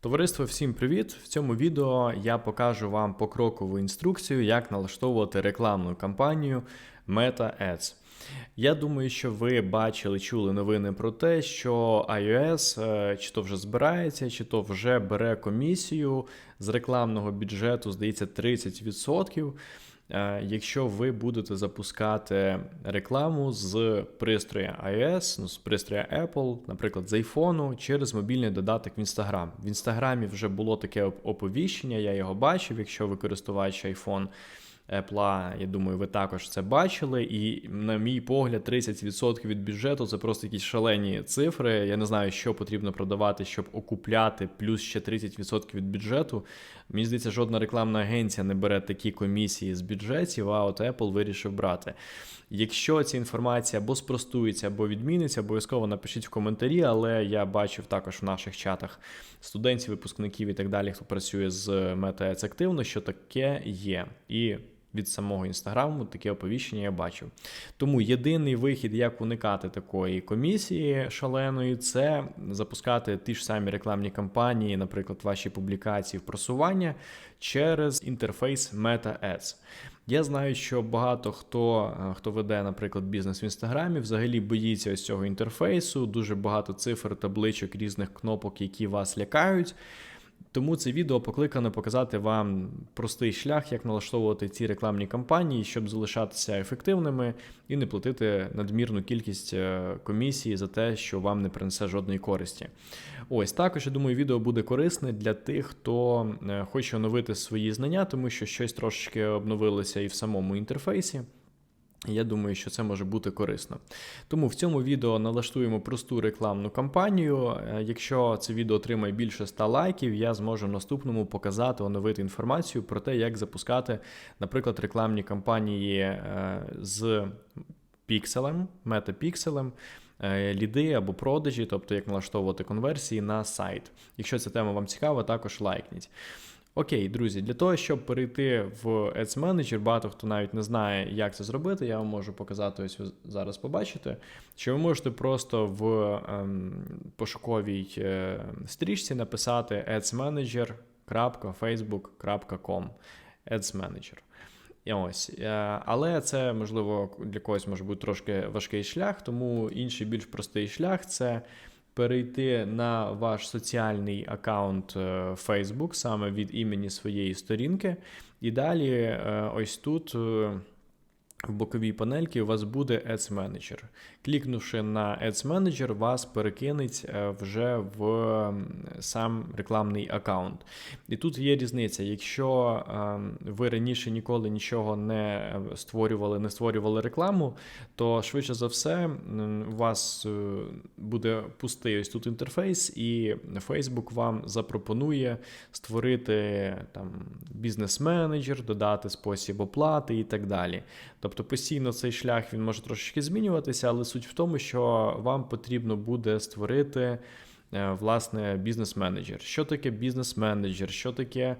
Товариство, всім привіт! В цьому відео я покажу вам покрокову інструкцію, як налаштовувати рекламну кампанію Meta Ads. Я думаю, що ви бачили, чули новини про те, що iOS е, чи то вже збирається, чи то вже бере комісію з рекламного бюджету, здається, 30%. Е, якщо ви будете запускати рекламу з пристроя iOS, ну, з пристроя Apple, наприклад, з iPhone, через мобільний додаток в Instagram. В Інстаграмі вже було таке оповіщення, я його бачив, якщо ви користувач iPhone. Apple, я думаю, ви також це бачили. І, на мій погляд, 30% від бюджету це просто якісь шалені цифри. Я не знаю, що потрібно продавати, щоб окупляти плюс ще 30% від бюджету. Мені здається, жодна рекламна агенція не бере такі комісії з бюджетів, а от Apple вирішив брати. Якщо ця інформація або спростується, або відміниться, обов'язково напишіть в коментарі, але я бачив також в наших чатах студентів, випускників і так далі, хто працює з MetaAds активно, що таке є. І від самого інстаграму таке оповіщення я бачив. Тому єдиний вихід, як уникати такої комісії шаленої, це запускати ті ж самі рекламні кампанії, наприклад, ваші публікації в просування через інтерфейс Meta Ads. Я знаю, що багато хто е, хто веде, наприклад, бізнес в інстаграмі, взагалі боїться ось цього інтерфейсу, дуже багато цифр, табличок, різних кнопок, які вас лякають. Тому це відео покликано показати вам простий шлях, як налаштовувати ці рекламні кампанії, щоб залишатися ефективними і не платити надмірну кількість е, комісії за те, що вам не принесе жодної користі. Ось також я думаю, відео буде корисне для тих, хто е, хоче оновити свої знання, тому що щось трошечки обновилося і в самому інтерфейсі. Я думаю, що це може бути корисно. Тому в цьому відео налаштуємо просту рекламну кампанію. Е, якщо це відео отримає більше 100 лайків, я зможу в наступному показати, оновити інформацію про те, як запускати, наприклад, рекламні кампанії е, з пікселем, метапікселем. Е, ліди або продажі, тобто як налаштовувати конверсії на сайт. Якщо ця тема вам цікава, також лайкніть. Окей, друзі, для того, щоб перейти в Ads Manager, багато хто навіть не знає, як це зробити, я вам можу показати, ось ви зараз побачите, що ви можете просто в ем, пошуковій е, стрічці написати adsmanager.facebook.com Ads Manager. І ось, е, Але це, можливо, для когось може бути трошки важкий шлях, тому інший більш простий шлях це перейти на ваш соціальний аккаунт е, Facebook саме від імені своєї сторінки. І далі, е, ось тут. Е, в боковій панельці у вас буде Ads Manager. Клікнувши на Ads Manager, вас перекинеть е, вже в сам рекламний аккаунт. І тут є різниця. Якщо ем, ви раніше ніколи нічого не створювали, не створювали рекламу, то швидше за все у вас е, буде пустий ось тут інтерфейс, і Facebook вам запропонує створити там бізнес-менеджер, додати спосіб оплати і так далі. Тобто постійно цей шлях він може трошечки змінюватися, але суть в тому, що вам потрібно буде створити е, власне бізнес-менеджер. Що таке бізнес-менеджер? Що таке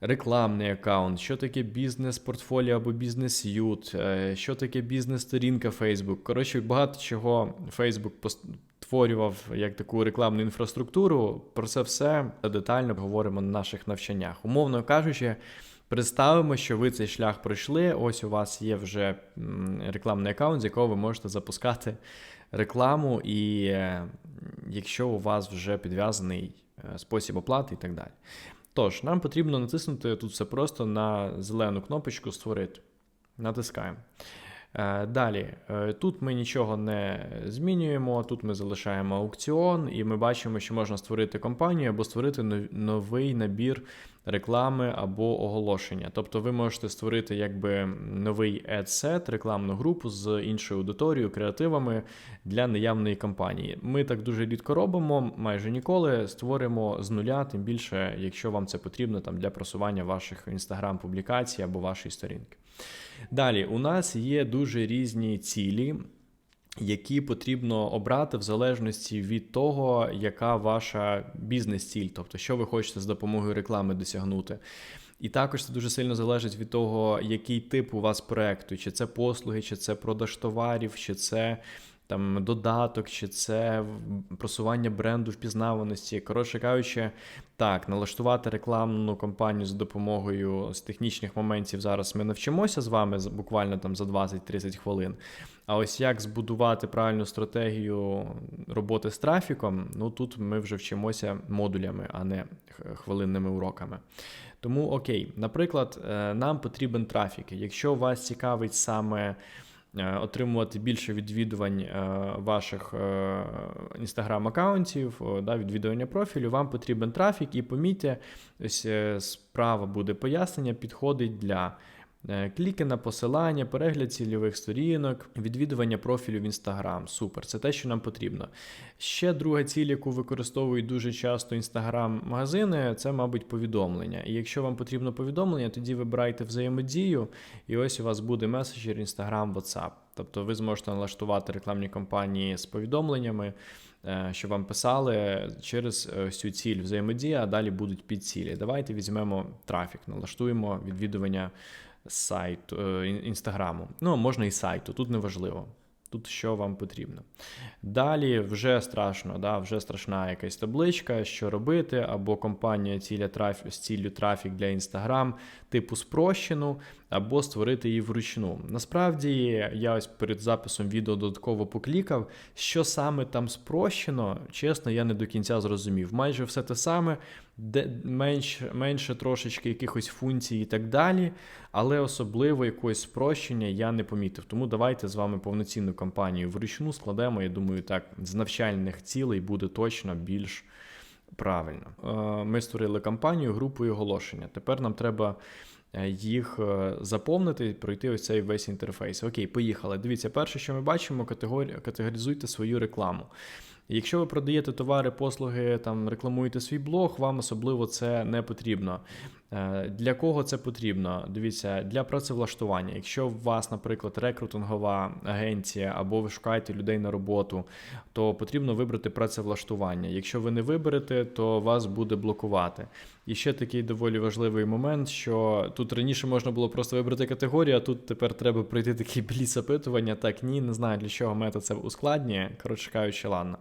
рекламний аккаунт, що таке бізнес-портфоліо або бізнес-ют, е, що таке бізнес-сторінка Facebook. Коротше, багато чого Facebook створював як таку рекламну інфраструктуру. Про це все детально говоримо на наших навчаннях. Умовно кажучи. Представимо, що ви цей шлях пройшли. Ось у вас є вже рекламний аккаунт, з якого ви можете запускати рекламу, і е, якщо у вас вже підв'язаний е, спосіб оплати і так далі. Тож, нам потрібно натиснути тут все просто на зелену кнопочку Створити. Натискаємо. Е, далі, тут ми нічого не змінюємо, тут ми залишаємо аукціон, і ми бачимо, що можна створити компанію або створити новий набір реклами або оголошення. Тобто ви можете створити якби новий ad-set, рекламну групу з іншою аудиторією, креативами для наявної кампанії. Ми так дуже рідко робимо, майже ніколи створимо з нуля, тим більше, якщо вам це потрібно там для просування ваших інстаграм-публікацій або вашої сторінки. Далі, у нас є дуже різні цілі які потрібно обрати в залежності від того, яка ваша бізнес-ціль, тобто що ви хочете з допомогою реклами досягнути. І також це дуже сильно залежить від того, який тип у вас проекту, чи це послуги, чи це продаж товарів, чи це там додаток, чи це просування бренду впізнаваності. Коротше кажучи, так, налаштувати рекламну кампанію за допомогою з технічних моментів зараз ми навчимося з вами буквально там за 20-30 хвилин. А ось як збудувати правильну стратегію роботи з трафіком, ну тут ми вже вчимося модулями, а не хвилинними уроками. Тому окей, наприклад, е, нам потрібен трафік. Якщо вас цікавить саме отримувати більше відвідувань е, ваших інстаграм-аккаунтів, да, відвідування профілю, вам потрібен трафік, і помітьте, ось е, справа буде пояснення, підходить для. Е, Кліки на посилання, перегляд цільових сторінок, відвідування профілю в Інстаграм. Супер, це те, що нам потрібно. Ще друга ціль, яку використовують дуже часто інстаграм-магазини, це, мабуть, повідомлення. І якщо вам потрібно повідомлення, тоді вибирайте взаємодію, і ось у вас буде меседжер Instagram, WhatsApp. Тобто ви зможете налаштувати рекламні кампанії з повідомленнями, е, що вам писали через е, цю ціль взаємодії, а далі будуть підцілі. Давайте візьмемо трафік, налаштуємо відвідування сайту е, інстаграму. Ну, можна і сайту, тут неважливо. Тут що вам потрібно. Далі вже страшно, да, вже страшна якась табличка, що робити, або компанія ціля траф... з ціллю трафік для Instagram, типу спрощену, або створити її вручну. Насправді, я ось перед записом відео додатково поклікав, що саме там спрощено, чесно, я не до кінця зрозумів. Майже все те саме, де менш, менше трошечки якихось функцій і так далі, але особливо якогось спрощення я не помітив. Тому давайте з вами повноцінну кампанію вручну складемо. Я думаю, так з навчальних цілей буде точно більш правильно. Е, Ми створили кампанію групою оголошення. Тепер нам треба е, їх заповнити заповнити, пройти ось цей весь інтерфейс. Окей, поїхали. Дивіться, перше, що ми бачимо, категорі... категоризуйте свою рекламу. Якщо ви продаєте товари, послуги, там рекламуєте свій блог, вам особливо це не потрібно. Е, Для кого це потрібно? Дивіться, для працевлаштування. Якщо у вас, наприклад, рекрутингова агенція або ви шукаєте людей на роботу, то потрібно вибрати працевлаштування. Якщо ви не виберете, то вас буде блокувати. І ще такий доволі важливий момент, що тут раніше можна було просто вибрати категорію, а тут тепер треба пройти такі бліц опитування. Так, ні, не знаю для чого мета це ускладнює. Коротше кажучи, ладно.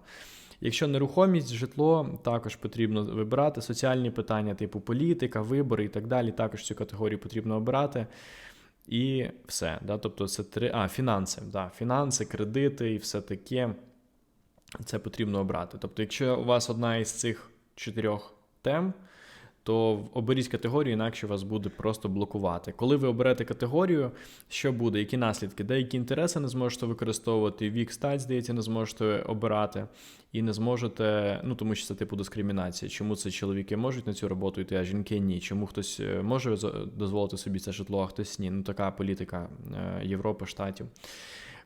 Якщо нерухомість, житло, також потрібно вибирати соціальні питання, типу політика, вибори і так далі. Також цю категорію потрібно обирати. І все. Да? Тобто це три. А, фінанси. Да. Фінанси, кредити і все таке. Це потрібно обрати. Тобто, якщо у вас одна із цих чотирьох тем, то оберіть категорію, інакше вас буде просто блокувати. Коли ви оберете категорію, що буде? Які наслідки? Деякі інтереси не зможете використовувати, вік стать, здається, не зможете обирати, і не зможете, ну тому що це типу дискримінація. Чому це чоловіки можуть на цю роботу йти, а жінки ні? Чому хтось е, може дозволити собі це житло, а хтось ні? Ну така політика е, Європи, штатів.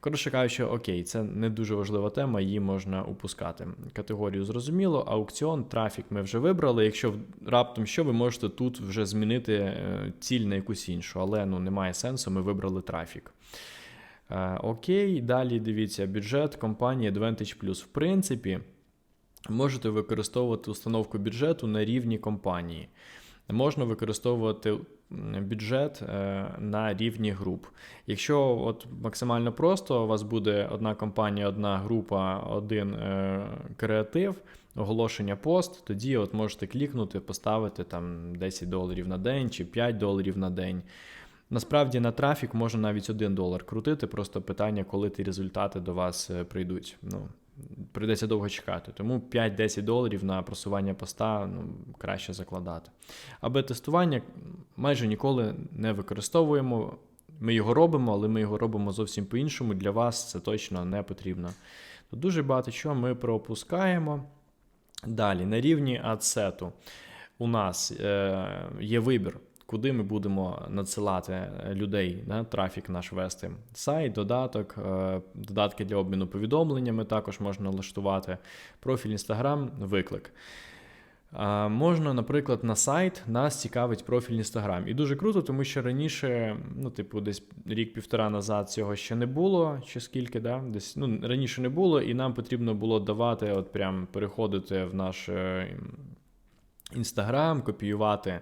Коротше кажучи, окей, це не дуже важлива тема, її можна упускати. Категорію зрозуміло, аукціон, трафік ми вже вибрали. Якщо раптом що, ви можете тут вже змінити е, ціль на якусь іншу, але ну немає сенсу, ми вибрали трафік. Е, Окей, далі дивіться, бюджет компанії Advantage Plus. В принципі, можете використовувати установку бюджету на рівні компанії. Можна використовувати бюджет е, на рівні груп. Якщо от максимально просто, у вас буде одна компанія, одна група, один е, креатив, оголошення пост, тоді от можете клікнути, поставити там 10 доларів на день чи 5 доларів на день. Насправді на трафік можна навіть 1 долар крутити, просто питання, коли ті результати до вас е, прийдуть. Ну, прийдеться довго чекати. Тому 5-10 доларів на просування поста ну, краще закладати. Аби тестування майже ніколи не використовуємо. Ми його робимо, але ми його робимо зовсім по-іншому. Для вас це точно не потрібно. Тут дуже багато чого ми пропускаємо. Далі, на рівні адсету у нас е, є вибір, куди ми будемо надсилати е, людей, да, трафік наш вести. Сайт, додаток, е, додатки для обміну повідомленнями також можна налаштувати. Профіль Instagram, виклик. Можна, наприклад, на сайт нас цікавить профіль Instagram. І дуже круто, тому що раніше, ну, типу, десь рік-півтора назад цього ще не було, чи скільки, да? десь ну, раніше не було, і нам потрібно було давати, от прям переходити в наш Інстаграм, копіювати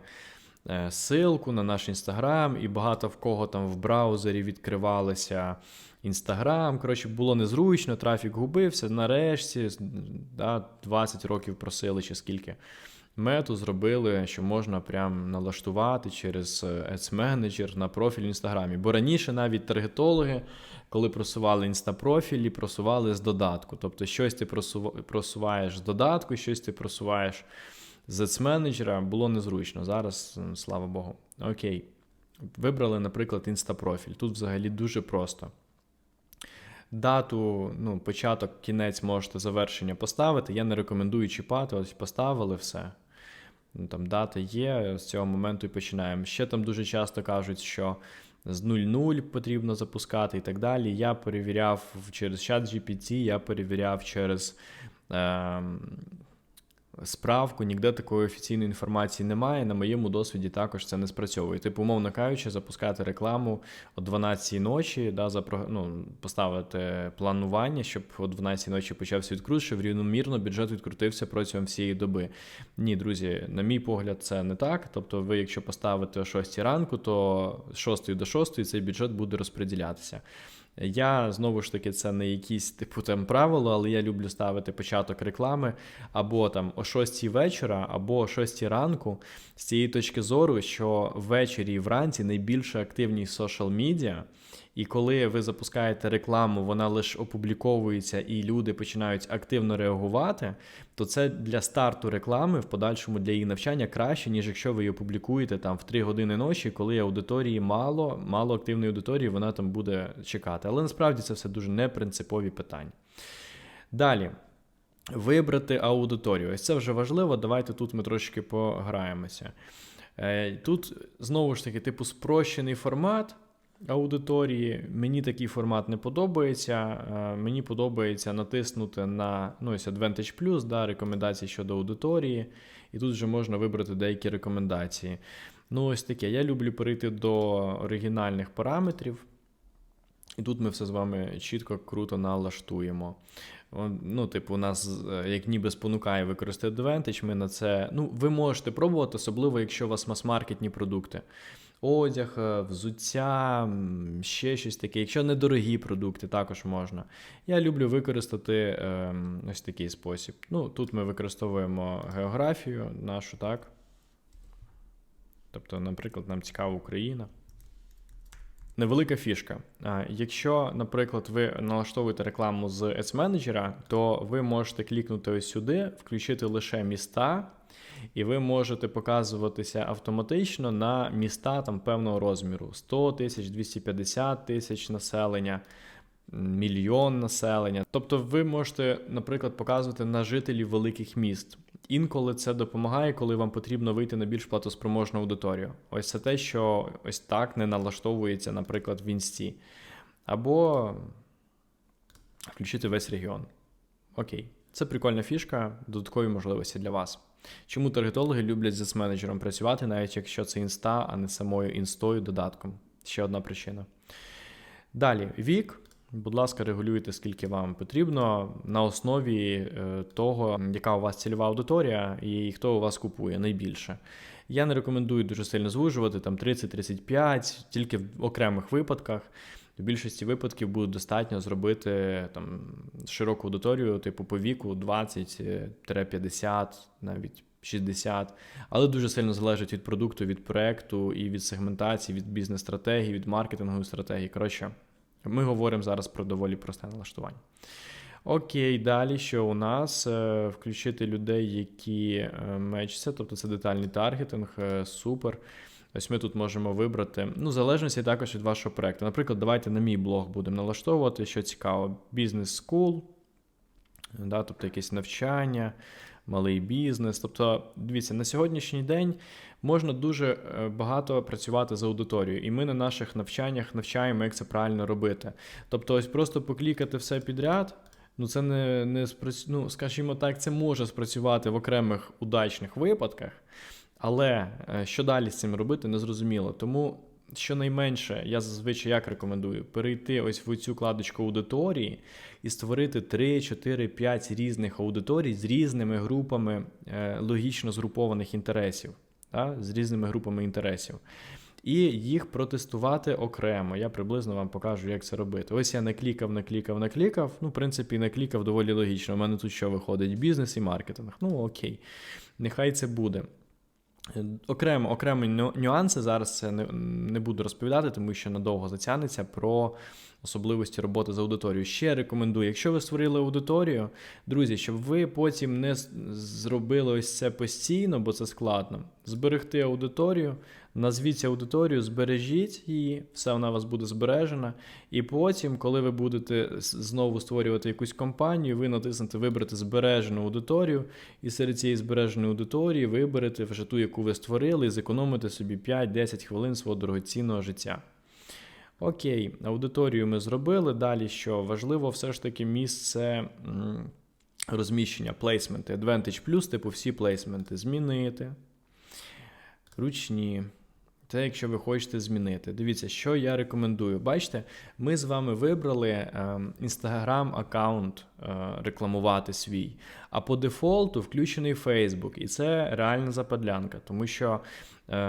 е, ссылку на наш інстаграм, і багато в кого там в браузері відкривалися інстаграм. Коротше, було незручно, трафік губився. Нарешті да, 20 років просили чи скільки. Мету зробили, що можна прям налаштувати через е, Ads Manager на профіль в інстаграмі. Бо раніше навіть таргетологи, коли просували інстапрофілі, просували з додатку. Тобто, щось ти просуваєш з додатку, щось ти просуваєш з Ads було незручно. Зараз, слава Богу. Окей. Вибрали, наприклад, інстапрофіль. Тут взагалі дуже просто. Дату, ну, початок, кінець можете завершення поставити. Я не рекомендую чіпати, ось поставили все. Ну, Там дата є, з цього моменту і починаємо. Ще там дуже часто кажуть, що з 0.0 потрібно запускати і так далі. Я перевіряв через чат GPT, я перевіряв через. Е, справку, ніде такої офіційної інформації немає. На моєму досвіді також це не спрацьовує. Типу, умовно кажучи, запускати рекламу о 12 ночі, да, запро... ну, поставити планування, щоб о 12 ночі почався відкрут, щоб рівномірно бюджет відкрутився протягом всієї доби. Ні, друзі, на мій погляд, це не так. Тобто, ви, якщо поставите о 6 ранку, то з 6 до 6 цей бюджет буде розподілятися. Я знову ж таки, це не якісь типу там правило, але я люблю ставити початок реклами або там о 6 вечора, або о 6 ранку, з цієї точки зору, що ввечері і вранці найбільше активність social медіа, і коли ви запускаєте рекламу, вона лише опубліковується і люди починають активно реагувати, то це для старту реклами в подальшому для її навчання краще, ніж якщо ви її опублікуєте там в 3 години ночі, коли аудиторії мало, мало активної аудиторії, вона там буде чекати. Але насправді це все дуже непринципові питання. Далі. Вибрати аудиторію. Ось це вже важливо. Давайте тут ми трошки пограємося. Е, тут знову ж таки, типу, спрощений формат аудиторії. Мені такий формат не подобається. Е, мені подобається натиснути на ну, ось Advantage Plus, да, рекомендації щодо аудиторії, і тут вже можна вибрати деякі рекомендації. Ну, ось таке. Я люблю перейти до оригінальних параметрів. І тут ми все з вами чітко, круто налаштуємо. Ну, типу, у нас е, як ніби спонукає використати Advantage, ми на це. Ну, ви можете пробувати, особливо, якщо у вас мас-маркетні продукти одяг, е, взуття, ще щось таке. Якщо недорогі продукти, також можна. Я люблю використати е, ось такий спосіб. Ну, Тут ми використовуємо географію нашу, так? Тобто, наприклад, нам цікава Україна. Невелика фішка. Якщо, наприклад, ви налаштовуєте рекламу з Ads Manager, то ви можете клікнути ось сюди, включити лише міста, і ви можете показуватися автоматично на міста там певного розміру: 100 тисяч, 250 тисяч населення, мільйон населення. Тобто, ви можете, наприклад, показувати на жителів великих міст. Інколи це допомагає, коли вам потрібно вийти на більш платоспроможну аудиторію. Ось це те, що ось так не налаштовується, наприклад, в інсті. Або включити весь регіон. Окей, це прикольна фішка, додаткові можливості для вас. Чому таргетологи люблять з менеджером працювати, навіть якщо це інста, а не самою інстою додатком? Ще одна причина. Далі, вік. Будь ласка, регулюйте, скільки вам потрібно, на основі е, того, яка у вас цільова аудиторія і хто у вас купує найбільше. Я не рекомендую дуже сильно звужувати, там 30-35, тільки в окремих випадках. В більшості випадків буде достатньо зробити там широку аудиторію, типу по віку 20-50, навіть 60, але дуже сильно залежить від продукту, від проекту і від сегментації, від бізнес-стратегії, від маркетингової стратегії. Коротше, ми говоримо зараз про доволі просте налаштування. Окей, далі що у нас? Е, включити людей, які е, мечаться, тобто це детальний таргетинг, е, супер. Ось ми тут можемо вибрати. Ну, залежності також від вашого проекту. Наприклад, давайте на мій блог будемо налаштовувати, що цікаво, бізнес school, да, тобто якесь навчання, малий бізнес. Тобто, дивіться, на сьогоднішній день можна дуже е, багато працювати з аудиторією, і ми на наших навчаннях навчаємо, як це правильно робити. Тобто, ось просто поклікати все підряд. Ну, це не не ну, скажімо так, це може спрацювати в окремих удачних випадках. Але е, що далі з цим робити, незрозуміло. Тому щонайменше, я зазвичай як рекомендую перейти ось в цю кладочку аудиторії і створити 3, 4, 5 різних аудиторій з різними групами е, логічно згрупованих інтересів. Да, з різними групами інтересів. І їх протестувати окремо. Я приблизно вам покажу, як це робити. Ось я наклікав, наклікав, наклікав. Ну, в принципі, наклікав доволі логічно. У мене тут що виходить? Бізнес і маркетинг. Ну, окей, нехай це буде. Окремо, окремі нюанси зараз це не, не буду розповідати, тому що надовго затягнеться про особливості роботи з аудиторією. Ще рекомендую, якщо ви створили аудиторію, друзі, щоб ви потім не зробили ось це постійно, бо це складно. Зберегти аудиторію, назвіть аудиторію, збережіть її, все вона у вас буде збережена. І потім, коли ви будете знову створювати якусь компанію, ви натиснете Вибрати збережену аудиторію, і серед цієї збереженої аудиторії виберете вже ту, яку ви створили, і зекономите собі 5-10 хвилин свого дорогоцінного життя. Окей, аудиторію ми зробили. Далі що важливо, все ж таки місце розміщення, плейсменти. Advantage типу всі плейсменти змінити. Ручні. Це якщо ви хочете змінити. Дивіться, що я рекомендую. Бачите, ми з вами вибрали інстаграм ем, аккаунт е, рекламувати свій, а по дефолту включений Facebook. І це реальна западлянка, тому що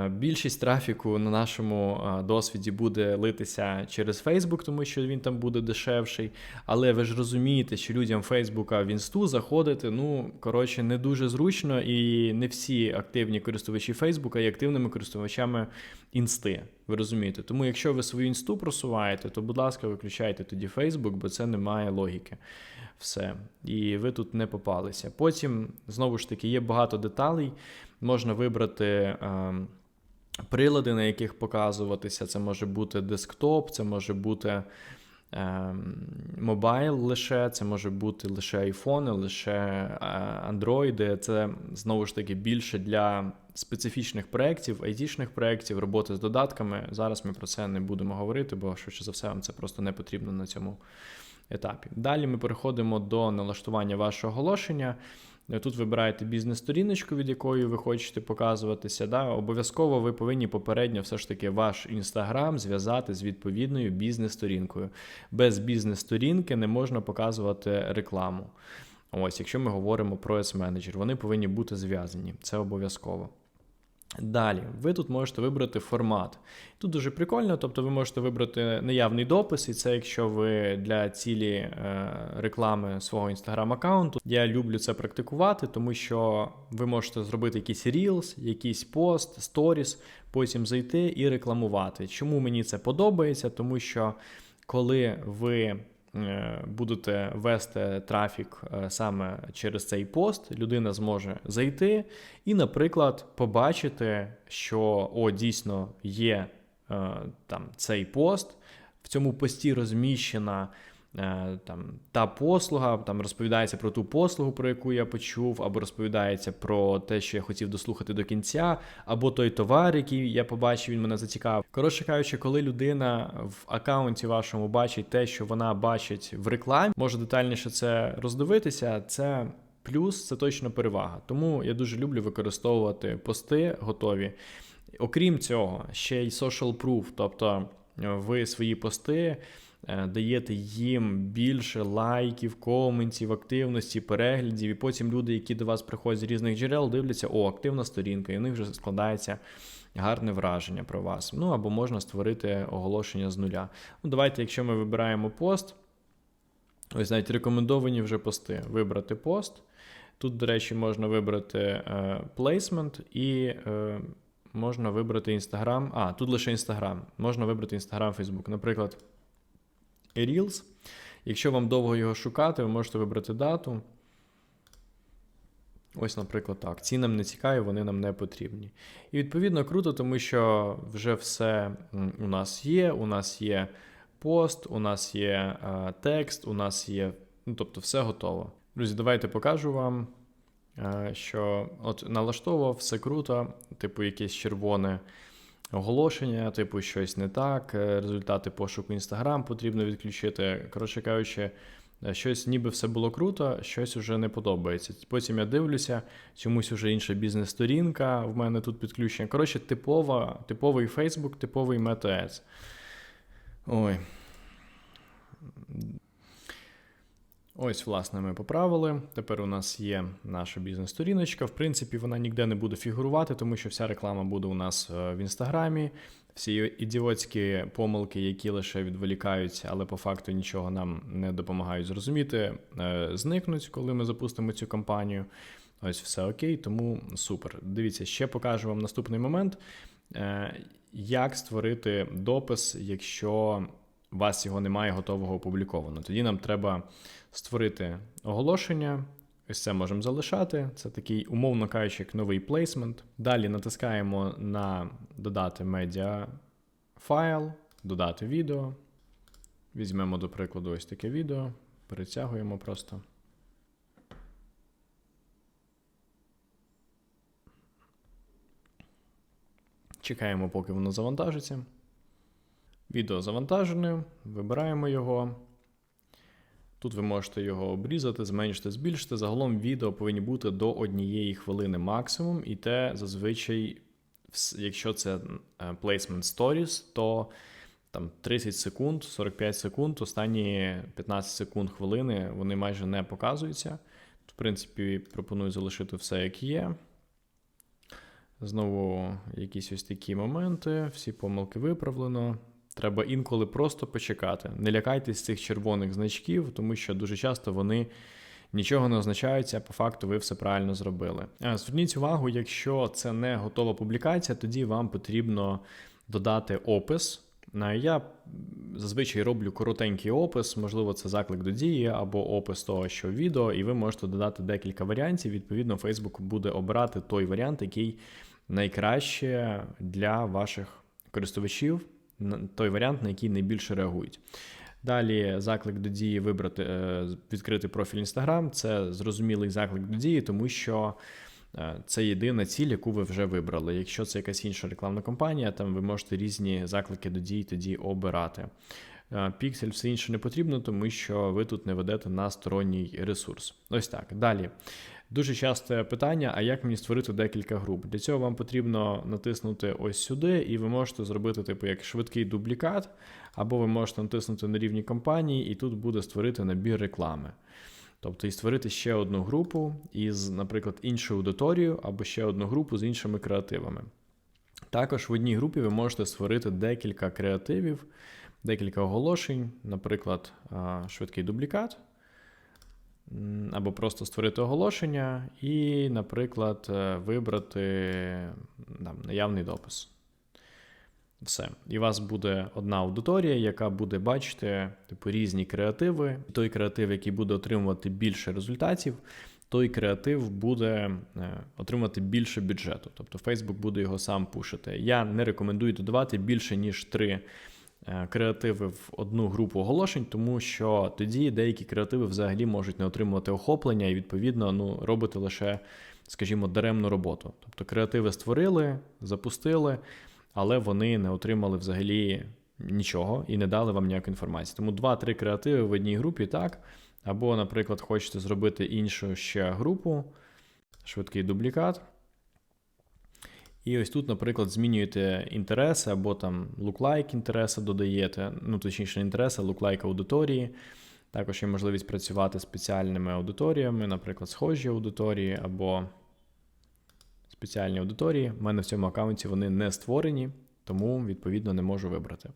більшість трафіку на нашому е, досвіді буде литися через Facebook, тому що він там буде дешевший. Але ви ж розумієте, що людям Фейсбука в інсту заходити, ну, коротше, не дуже зручно, і не всі активні користувачі Фейсбука є активними користувачами інсти. Ви розумієте? Тому, якщо ви свою інсту просуваєте, то, будь ласка, виключайте тоді Фейсбук, бо це не має логіки. Все. І ви тут не попалися. Потім, знову ж таки, є багато деталей. Можна вибрати е, прилади, на яких показуватися. Це може бути десктоп, це може бути е, мобайл лише, це може бути лише айфони, лише е, андроїди. Це знову ж таки більше для специфічних проєктів, айтішних проєктів, роботи з додатками. Зараз ми про це не будемо говорити, бо швидше за все вам це просто не потрібно на цьому етапі. Далі ми переходимо до налаштування вашого оголошення. Тут вибираєте бізнес-сторіночку, від якої ви хочете показуватися. Да? Обов'язково ви повинні попередньо все ж таки ваш інстаграм зв'язати з відповідною бізнес-сторінкою. Без бізнес-сторінки не можна показувати рекламу. Ось, якщо ми говоримо про S-менеджер, вони повинні бути зв'язані. Це обов'язково. Далі, ви тут можете вибрати формат. Тут дуже прикольно, тобто ви можете вибрати наявний допис, і це якщо ви для цілі е, реклами свого інстаграм-аккаунту. Я люблю це практикувати, тому що ви можете зробити якийсь Reels, якийсь пост, сторіс, потім зайти і рекламувати. Чому мені це подобається? Тому що коли ви будете вести трафік е, саме через цей пост, людина зможе зайти і, наприклад, побачити, що о, дійсно є е, там цей пост. В цьому пості розміщена Е, там та послуга, там розповідається про ту послугу, про яку я почув, або розповідається про те, що я хотів дослухати до кінця, або той товар, який я побачив, він мене зацікавив. Коротше кажучи, коли людина в аккаунті вашому бачить те, що вона бачить в рекламі, може детальніше це роздивитися. Це плюс, це точно перевага. Тому я дуже люблю використовувати пости готові. Окрім цього, ще й social proof, тобто ви свої пости. Е, даєте їм більше лайків, коментів, активності, переглядів, і потім люди, які до вас приходять з різних джерел, дивляться, о, активна сторінка, і у них вже складається гарне враження про вас. Ну або можна створити оголошення з нуля. Ну, Давайте, якщо ми вибираємо пост, ось навіть рекомендовані вже пости. Вибрати пост. Тут, до речі, можна вибрати плейсмент і. Е, Можна вибрати Інстаграм. А, тут лише Інстаграм. Можна вибрати Інстаграм, Фейсбук. Наприклад, Reels. Якщо вам довго його шукати, ви можете вибрати дату. Ось, наприклад, так. Ці нам не цікаві, вони нам не потрібні. І відповідно круто, тому що вже все у нас є. У нас є пост, у нас є а, текст, у нас є. Ну, тобто, все готово. Друзі, давайте покажу вам, а, що от налаштовував все круто, типу, якесь червоне оголошення, типу, щось не так, е, результати пошуку Інстаграм потрібно відключити. Коротше кажучи, е, щось ніби все було круто, щось вже не подобається. Потім я дивлюся, чомусь вже інша бізнес-сторінка в мене тут підключення. Коротше, типова, типовий Facebook, типовий Meta Ой. Ось, власне, ми поправили. Тепер у нас є наша бізнес-сторіночка. В принципі, вона ніде не буде фігурувати, тому що вся реклама буде у нас е, в інстаграмі. Всі ідіотські помилки, які лише відволікаються, але по факту нічого нам не допомагають зрозуміти, е, зникнуть, коли ми запустимо цю кампанію. Ось все окей, тому супер. Дивіться, ще покажу вам наступний момент, е, як створити допис, якщо у вас його немає готового опубліковано. Тоді нам треба створити оголошення. Ось це можемо залишати. Це такий, умовно кажучи, як новий плейсмент. Далі натискаємо на додати медіа файл, додати відео. Візьмемо, до прикладу, ось таке відео, перетягуємо просто. Чекаємо, поки воно завантажиться. Відео завантажене, вибираємо його. Тут ви можете його обрізати, зменшити, збільшити. Загалом відео повинні бути до однієї хвилини максимум, і те зазвичай, якщо це е, placement stories, то там 30 секунд, 45 секунд, останні 15 секунд хвилини вони майже не показуються. В принципі, пропоную залишити все, як є. Знову якісь ось такі моменти, всі помилки виправлено. Треба інколи просто почекати. Не лякайтесь цих червоних значків, тому що дуже часто вони нічого не означають, а по факту ви все правильно зробили. Зверніть увагу, якщо це не готова публікація, тоді вам потрібно додати опис. Я зазвичай роблю коротенький опис, можливо, це заклик до дії або опис того, що відео, і ви можете додати декілька варіантів. Відповідно, Facebook буде обирати той варіант, який найкраще для ваших користувачів той варіант, на який найбільше реагують. Далі заклик до дії вибрати, е, відкрити профіль Instagram. Це зрозумілий заклик до дії, тому що е, це єдина ціль, яку ви вже вибрали. Якщо це якась інша рекламна кампанія, там ви можете різні заклики до дії тоді обирати. Піксель все інше не потрібно, тому що ви тут не ведете на сторонній ресурс. Ось так. Далі. Дуже часте питання: а як мені створити декілька груп? Для цього вам потрібно натиснути ось сюди, і ви можете зробити, типу, як швидкий дублікат, або ви можете натиснути на рівні компанії, і тут буде створити набір реклами. Тобто і створити ще одну групу із, наприклад, іншою аудиторією, або ще одну групу з іншими креативами. Також в одній групі ви можете створити декілька креативів, декілька оголошень, наприклад, швидкий дублікат або просто створити оголошення і, наприклад, е, вибрати там, наявний допис. Все. І у вас буде одна аудиторія, яка буде бачити типу, різні креативи. Той креатив, який буде отримувати більше результатів, той креатив буде е, отримати більше бюджету. Тобто Facebook буде його сам пушити. Я не рекомендую додавати більше, ніж три креативи в одну групу оголошень, тому що тоді деякі креативи взагалі можуть не отримувати охоплення і, відповідно, ну, робити лише, скажімо, даремну роботу. Тобто креативи створили, запустили, але вони не отримали взагалі нічого і не дали вам ніякої інформації. Тому 2-3 креативи в одній групі так. Або, наприклад, хочете зробити іншу ще групу, швидкий дублікат. І ось тут, наприклад, змінюєте інтереси або там луклайк інтереси додаєте, ну, точніше, інтереси, луклайк аудиторії. Також є можливість працювати спеціальними аудиторіями, наприклад, схожі аудиторії або спеціальні аудиторії. У мене в цьому аккаунті вони не створені, тому, відповідно, не можу вибрати.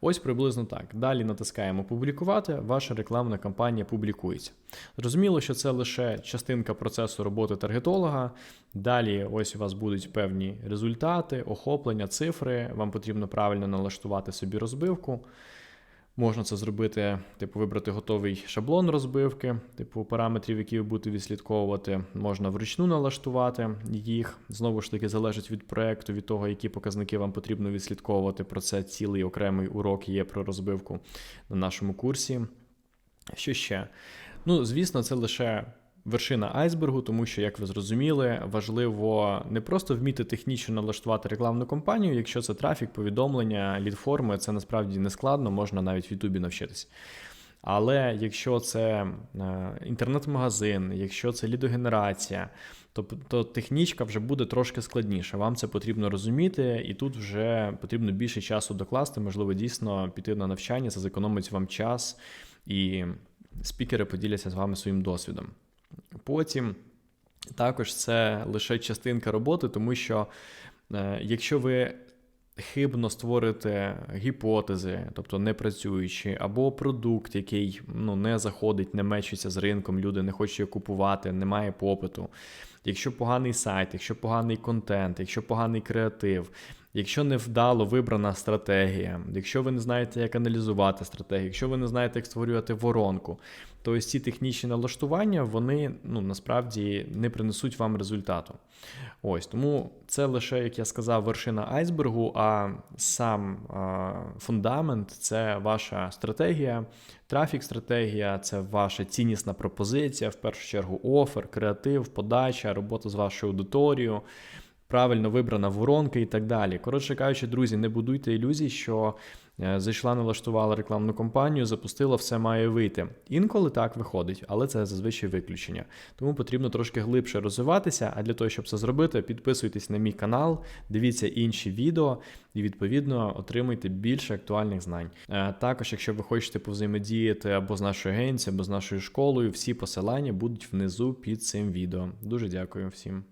Ось приблизно так. Далі натискаємо Публікувати, ваша рекламна кампанія публікується. Зрозуміло, що це лише частинка процесу роботи таргетолога. Далі, ось у вас будуть певні результати, охоплення, цифри. Вам потрібно правильно налаштувати собі розбивку. Можна це зробити, типу, вибрати готовий шаблон розбивки, типу параметрів, які ви будете відслідковувати. Можна вручну налаштувати їх. Знову ж таки, залежить від проекту, від того, які показники вам потрібно відслідковувати. Про це цілий окремий урок є про розбивку на нашому курсі. Що ще? Ну, звісно, це лише вершина айсбергу, тому що, як ви зрозуміли, важливо не просто вміти технічно налаштувати рекламну кампанію, якщо це трафік, повідомлення, лідформи, це насправді не складно, можна навіть в Ютубі навчитись. Але якщо це е, інтернет-магазин, якщо це лідогенерація, то, то технічка вже буде трошки складніша. Вам це потрібно розуміти, і тут вже потрібно більше часу докласти, можливо, дійсно піти на навчання, це зекономить вам час і спікери поділяться з вами своїм досвідом. Потім також це лише частинка роботи, тому що е, якщо ви хибно створите гіпотези, тобто не працюючи, або продукт, який ну, не заходить, не мечиться з ринком, люди не хочуть його купувати, немає попиту. Якщо поганий сайт, якщо поганий контент, якщо поганий креатив, якщо невдало вибрана стратегія, якщо ви не знаєте, як аналізувати стратегію, якщо ви не знаєте, як створювати воронку, то ось ці технічні налаштування вони ну, насправді не принесуть вам результату. Ось тому це лише, як я сказав, вершина айсбергу, а сам а, фундамент це ваша стратегія, трафік-стратегія, це ваша ціннісна пропозиція, в першу чергу, офер, креатив, подача, робота з вашою аудиторією. Правильно вибрана воронка і так далі. Коротше кажучи, друзі, не будуйте ілюзій, що е, зайшла, налаштувала рекламну кампанію, запустила, все має вийти. Інколи так виходить, але це зазвичай виключення. Тому потрібно трошки глибше розвиватися. А для того, щоб це зробити, підписуйтесь на мій канал, дивіться інші відео і, відповідно, отримуйте більше актуальних знань. Е, Також, якщо ви хочете повзаємодіяти або з нашою агенцією, або з нашою школою, всі посилання будуть внизу під цим відео. Дуже дякую всім.